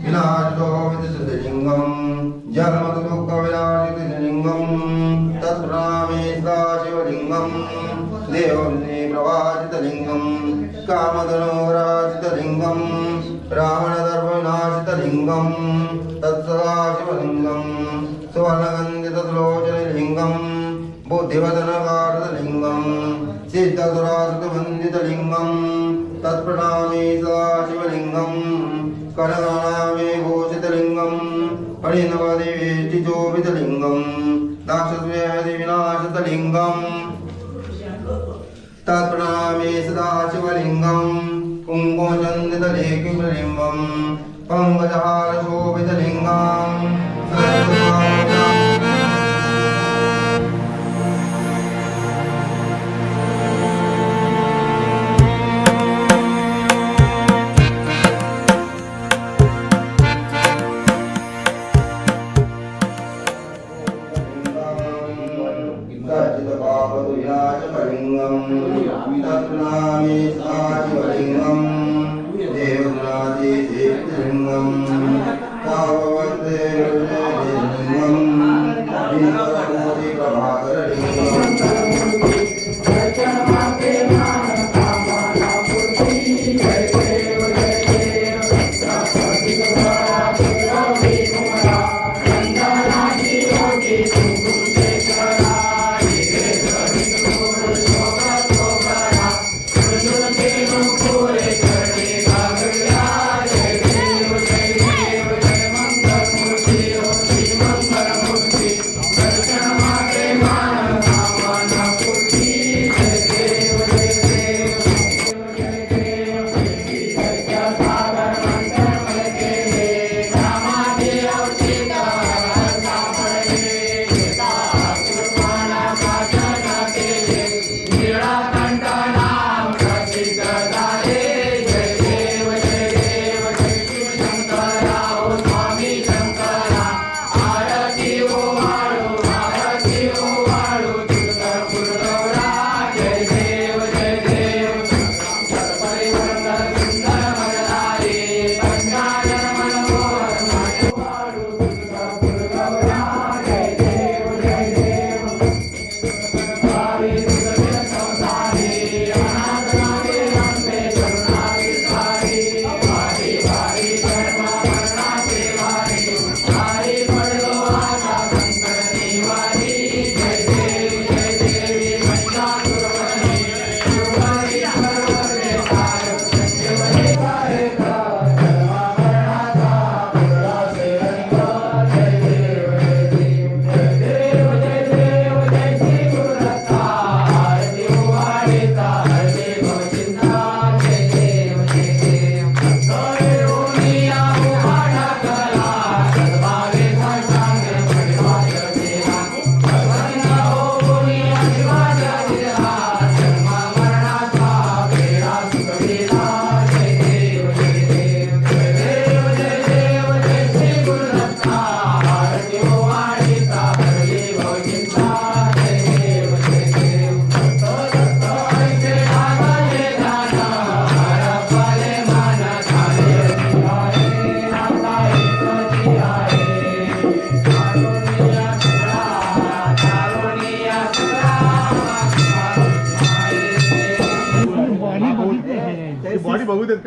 विनाशो विदुषलिङ्गं जन्मदुःखविनाशितलिङ्गं तत्प्रामे सदा शिवलिङ्गं देवने प्रवासितलिङ्गं कामधनोराजितलिङ्गं रावणदर्भविनाशितलिङ्गं तत्सदा शिवलिङ्गं सुवर्णगन्धितलोचनलिङ्गं बुद्धिवदनकारतलिङ्गं सिद्धसुरासुतवन्दितलिङ्गं तत्प्रणामे कनगा दाक्षसुविनाशतलिङ्गं तत्प्रणामे सदाशिवलिङ्गं कुङ्कुमचन्दितलेखिलिङ्गं पङ्कजहारशोभितलिङ्गं कलिङ्गं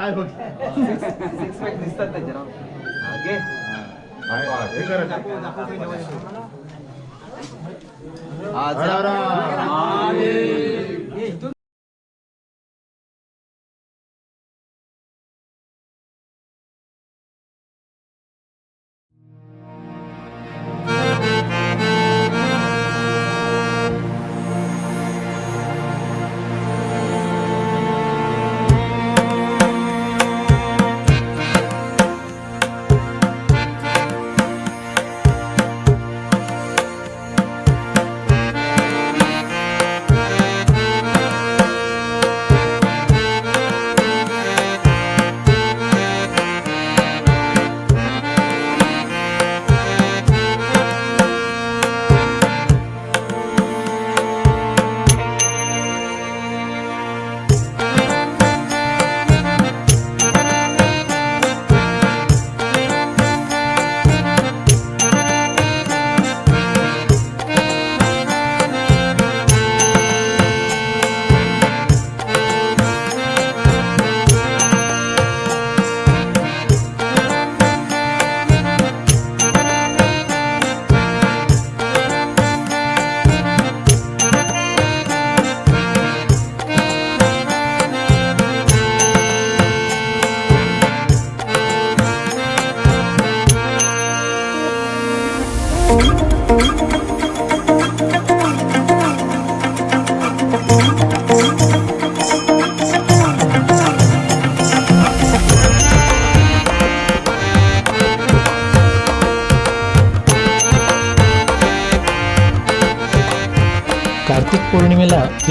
काय बघ सिक्स पॅक दिसतात त्याच्या घे हे करा. हर.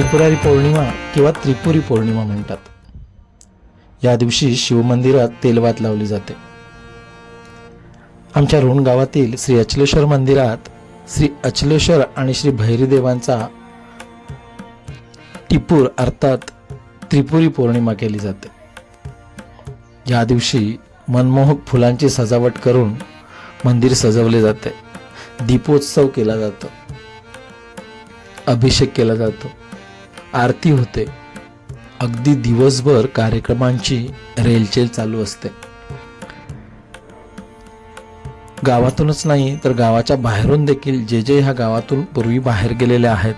त्रिपुरारी पौर्णिमा किंवा त्रिपुरी पौर्णिमा म्हणतात. या दिवशी शिवमंदिरात तेलवात लावली जाते. आमच्या रोण गावातील श्री अचलेश्वर मंदिरात श्री अचलेश्वर आणि श्री भैरीदेवांचा टिपूर अर्थात त्रिपुरी पौर्णिमा केली जाते. या दिवशी मनमोहक फुलांची सजावट करून मंदिर सजवले जाते. दीपोत्सव केला जातो. अभिषेक केला जातो. आरती होते. अगदी दिवसभर कार्यक्रमांची रेलचेल चालू असते. गावातूनच नाही तर गावाच्या बाहेरून देखील जे जे ह्या गावातून पूर्वी बाहेर गेलेले आहेत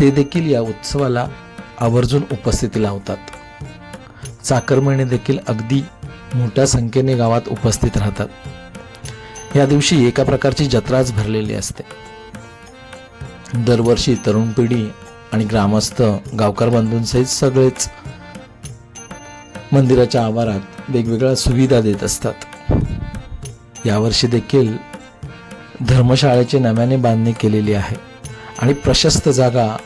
ते देखील या उत्सवाला आवर्जून उपस्थिती लावतात. चाकरमणी देखील अगदी मोठ्या संख्येने गावात उपस्थित राहतात. या दिवशी एका प्रकारची जत्राच भरलेली असते. दरवर्षी तरुण पिढी आणि ग्रामस्थ गावकार बंधूंसहित सगळेच मंदिराच्या आवारात वेगवेगळ्या सुविधा देत असतात. यावर्षी देखील धर्मशाळेची नव्याने बांधणी केलेली आहे आणि प्रशस्त जागा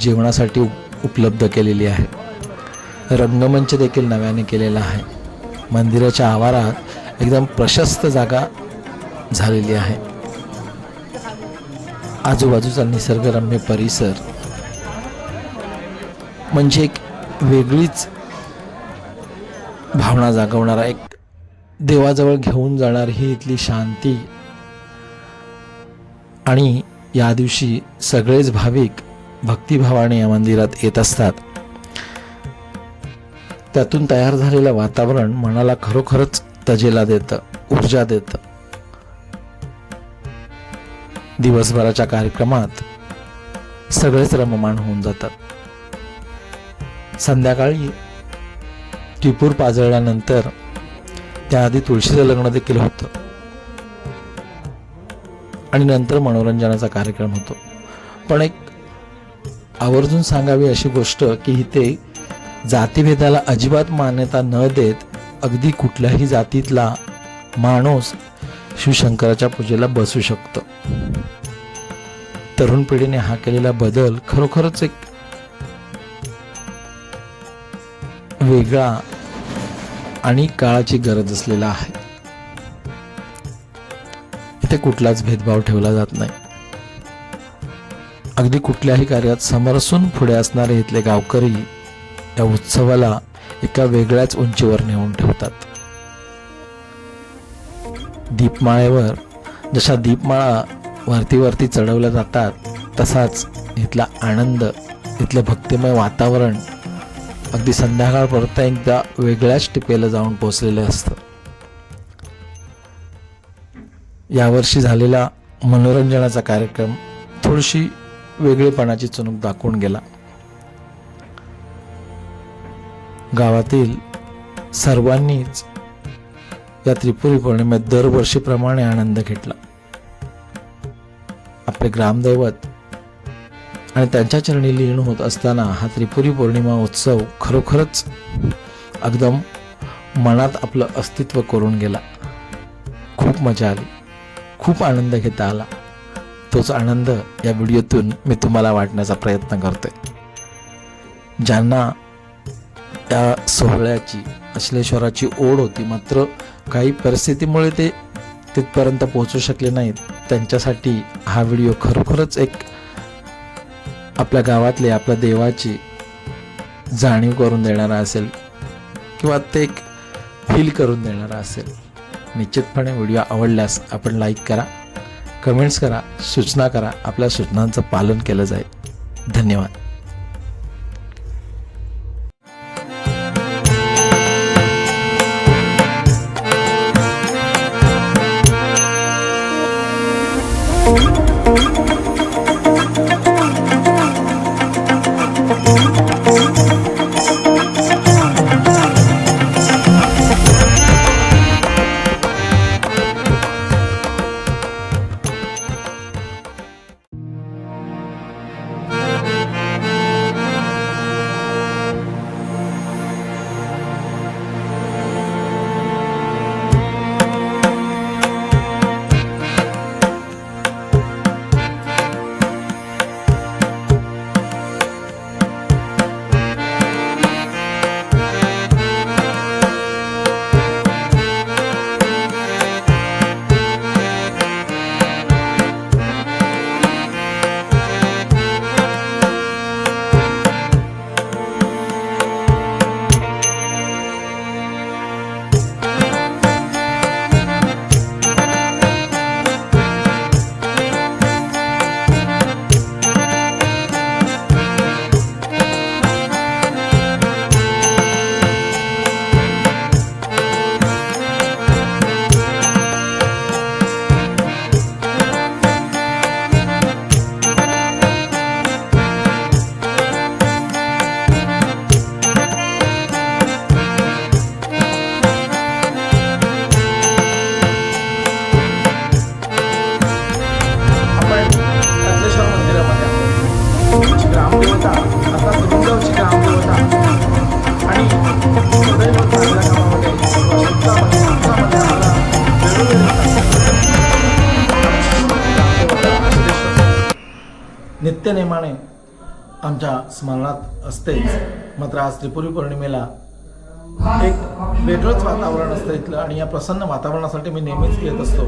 जेवणासाठी उप- उपलब्ध केलेली आहे. रंगमंच देखील नव्याने केलेला आहे. मंदिराच्या आवारात एकदम प्रशस्त जागा झालेली आहे. आजूबाजूचा निसर्गरम्य परिसर म्हणजे एक वेगळीच भावना जागवणारा एक देवाजवळ घेऊन जाणारी ही इथली शांती. आणि या दिवशी सगळेच भाविक भक्तिभावाने या मंदिरात येत असतात. त्यातून तयार झालेलं वातावरण मनाला खरोखरच तजेला देतं ऊर्जा देतं. दिवसभराच्या कार्यक्रमात सगळेच रममाण होऊन जातात. संध्याकाळी टिपूर पाजळल्यानंतर त्याआधी तुळशीचं लग्न देखील होतं. आणि नंतर मनोरंजनाचा कार्यक्रम होतो. पण एक आवर्जून सांगावी अशी गोष्ट की इथे जातीभेदाला अजिबात मान्यता न देत अगदी कुठल्याही जातीतला माणूस शिवशंकराच्या पूजेला बसू शकतो. तरुण पिढीने हा केलेला बदल खरोखरच एक वेगळा आणि काळाची गरज असलेला आहे. इथे कुठलाच भेदभाव ठेवला जात नाही. अगदी कुठल्याही कार्यात समरसून पुढे असणारे इथले गावकरी या उत्सवाला एका वेगळ्याच उंचीवर नेऊन ठेवतात. दीपमाळेवर जशा दीपमाळा वरती वरती चढवल्या जातात तसाच इथला आनंद इथलं भक्तिमय वातावरण अगदी संध्याकाळपर्यंत एकदा वेगळ्याच टिपेला जाऊन पोचलेलं असतं. यावर्षी झालेला मनोरंजनाचा कार्यक्रम थोडीशी वेगळेपणाची चुणूक दाखवून गेला. गावातील सर्वांनीच या त्रिपुरी पौर्णिमेत दरवर्षीप्रमाणे आनंद घेतला. आपले ग्रामदैवत आणि त्यांच्या चरणी लीन होत असताना हा त्रिपुरी पौर्णिमा उत्सव खरोखरच एकदम मनात आपलं अस्तित्व करून गेला. खूप मजा आली. खूप आनंद घेता आला. तोच आनंद या व्हिडिओतून मी तुम्हाला वाटण्याचा प्रयत्न करतोय. ज्यांना त्या सोहळ्याची अश्लेश्वराची ओढ होती मात्र काही परिस्थितीमुळे ते तिथपर्यंत पोहोचू शकले नाहीत. त्यांच्यासाठी हा व्हिडिओ खरोखरच एक आपल्या गावातले आपल्या देवाची जाणीव करून देणारा असेल किंवा ते एक फील करून देणारा असेल निश्चितपणे व्हिडिओ आवडल्यास आपण लाईक करा कमेंट्स करा सूचना करा. आपल्या सूचनांचं पालन केलं जाईल. धन्यवाद. नित्यनेमाने आमच्या स्मरणात असतेच. मात्र आज त्रिपुरी पौर्णिमेला एक वेगळंच वातावरण असतं इथलं आणि या प्रसन्न वातावरणासाठी मी नेहमीच येत असतो.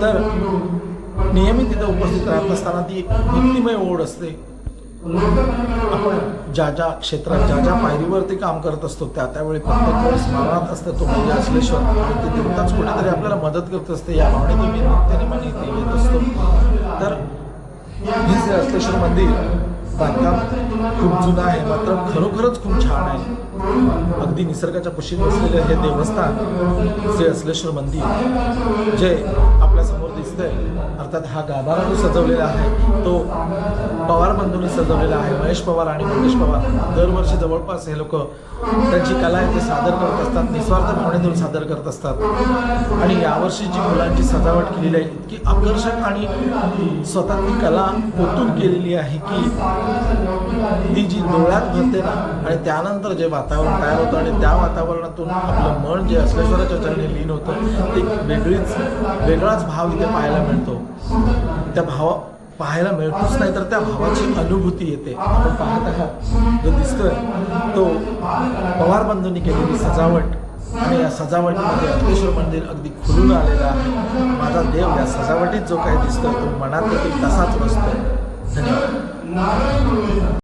तर नियमित तिथं उपस्थित राहत असताना ती एक भक्तिमय ओढ असते. आपण ज्या ज्या क्षेत्रात ज्या ज्या पायरीवरती काम करत असतो त्या त्यावेळी प्रत्येक वेळेस स्मरणात असतं तो म्हणजे असलेश्वर. आणि ते देवताच कुठेतरी आपल्याला मदत करत असते या भावनेने मी नित्यनेमाने येत असतो. तर हे जे मंदिर बांधकाम खूप जुनं आहे मात्र खरोखरच खूप छान आहे. अगदी निसर्गाच्या कुशीत असलेलं हे देवस्थान जे असलेश्वर मंदिर जे आपल्यासमोर दिसतंय अर्थात हा गाभारा जो सजवलेला आहे तो पवार बंधूंनी सजवलेला आहे महेश पवार आणि मंगेश पवार. दरवर्षी जवळपास हे लोक त्यांची कला आहे ते सादर करत असतात निस्वार्थ भावनेतून सादर करत असतात. आणि यावर्षी जी मुलांची सजावट केलेली आहे इतकी आकर्षक आणि स्वतः ती कला ओतून केलेली आहे की ती जी डोळ्यात भरते ना आणि त्यानंतर जेव्हा वातावरण तयार होतं आणि त्या वातावरणातून आपलं मन जे असलेश्वराच्या चरणी लीन होतं एक वेगळीच वेगळाच भाव इथे पाहायला मिळतो. त्या भावा पाहायला मिळतोच नाही तर त्या भावाची अनुभूती येते. आपण पाहत आहात जो दिसतोय तो पवार बंधूंनी केलेली सजावट आणि या सजावटीमध्ये अंकेश्वर मंदिर अगदी खुलून आलेलं आहे. माझा देव या सजावटीत जो काही दिसतोय तो मनात देखील तसाच बसतोय. धन्यवाद.